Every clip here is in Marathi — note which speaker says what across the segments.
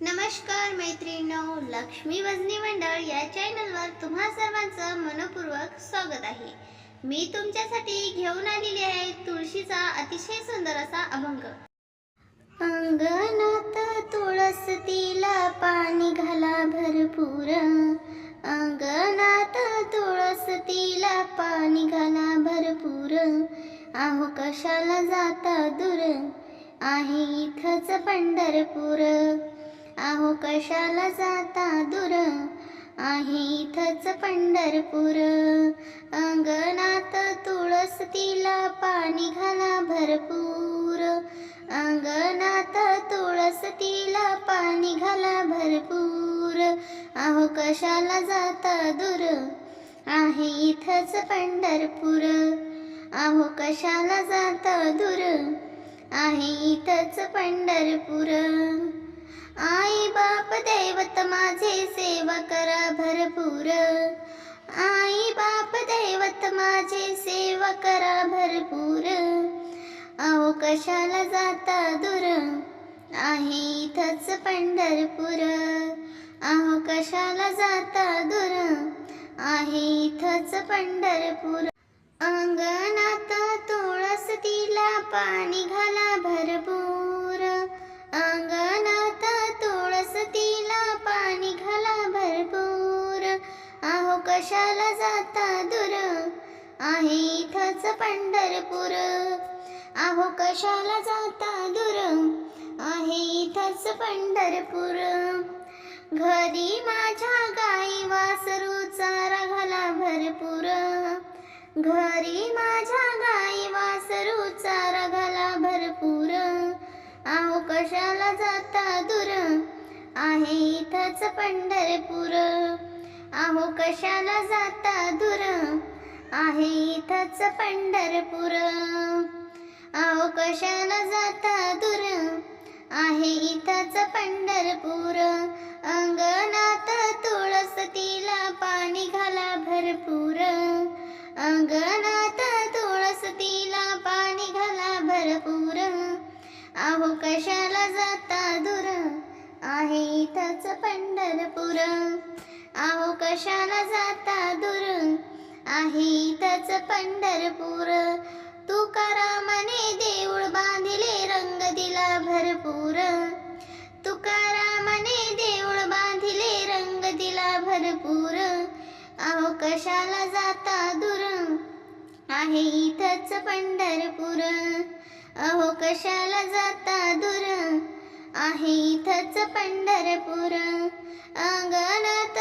Speaker 1: नमस्कार मैत्रिणींनो लक्ष्मी वजनी मंडळ या चॅनलवर तुम्हा सर्वांचं मनपूर्वक स्वागत आहे. मी तुमच्यासाठी घेऊन आलेली आहे तुळशीचा अतिशय सुंदर असा अभंग. अंगणात तुळस तिला पाणी घाला भरपूर. अंगणात तुळस तिला पाणी घाला भरपूर. आहो कशाला जाता दूर? आहे इथंच पंढरपूर. आहो कशाला जाता दूर? आहे इथंच पंढरपूर. अंगणात तुळस तिला पाणी घाला भरपूर. अंगणात तुळस तिला पाणी घाला भरपूर. आहो कशाला जाता दूर? आहे इथंच पंढरपूर. आहो कशाला जाता दूर? आहे इथंच पंढरपूर. आई बाप दैवत माझे सेवा करा भरपूर. आई बाप दैवत माझे सेवा करा भरपूर. अहो कशाला जाता दूर? आहे इथंच पंढरपूर. अहो कशाला जाता दूर? आहे इथंच पंढरपूर. अंगणात तुळस तिला पाणी घाला कशाला जाता दूर? आहे इथंच पंढरपूर. आहो कशाला जाता दूर? आहे इथंच पंढरपूर. घरी माझ्या गाई वासरू चारा घाला भरपूर. घरी माझ्या गाई वासरू चारा घाला भरपूर. आहो कशाला जाता दूर? आहे इथंच पंढरपूर. आहो कशाला जाता दूर? आहे इथंच पंढरपूर. आहो कशाला जाता दूर? आहे इथंच पंढरपूर. अंगणात तुळस तिला पाणी घाला भरपूर. अंगणात तुळस तिला पाणी घाला भरपूर. आहो कशाला जाता दूर? आहे इथंच पंढरपूर. आहो कशाला जाता दूर आहे इथंच पंढरपूर. तुकारामाने देऊळ बांधिले रंग दिला भरपूर. तुकारामाने देऊळ बांधिले रंग दिला भरपूर. आहो कशाला जाता दूर आहे इथंच पंढरपूर. अहो कशाला जाता दूर आहे इथंच पंढरपूर. अंगणात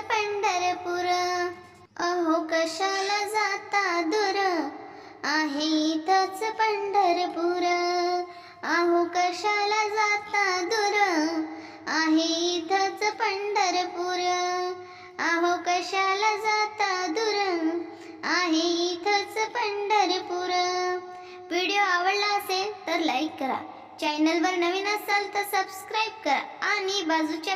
Speaker 1: पंढरपूर. अहो कशाला जाता दूर? आहे इथंच पंढरपूर. अहो कशाला जाता दूर? आहे इथंच पंढरपूर. अहो कशाला जाता दूर? आहे इथंच पंढरपूर. व्हिडिओ आवडला असेल तर लाईक करा. चॅनलवर नवीन असाल तर सबस्क्राईब करा आणि बाजूच्या